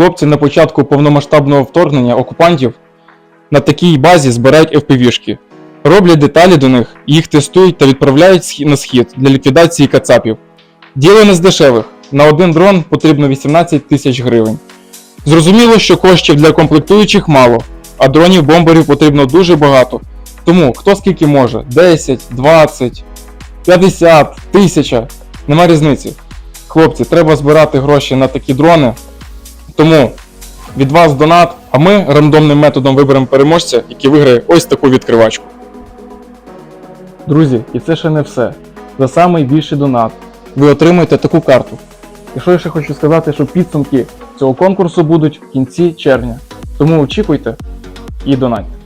Хлопці на початку повномасштабного вторгнення окупантів на такій базі збирають FPV-шки. Роблять деталі до них, їх тестують та відправляють на схід для ліквідації кацапів. Діло не з дешевих. На один дрон потрібно 18 тисяч гривень. Зрозуміло, що коштів для комплектуючих мало, а дронів бомберів потрібно дуже багато. Тому хто скільки може 10, 20, 50, 1000, нема різниці. Хлопці, треба збирати гроші на такі дрони. Тому від вас донат, а ми рандомним методом виберемо переможця, який виграє ось таку відкривачку. Друзі, і це ще не все. За самий більший донат ви отримаєте таку карту. І що я ще хочу сказати, що підсумки цього конкурсу будуть в кінці червня. Тому очікуйте і донатьте.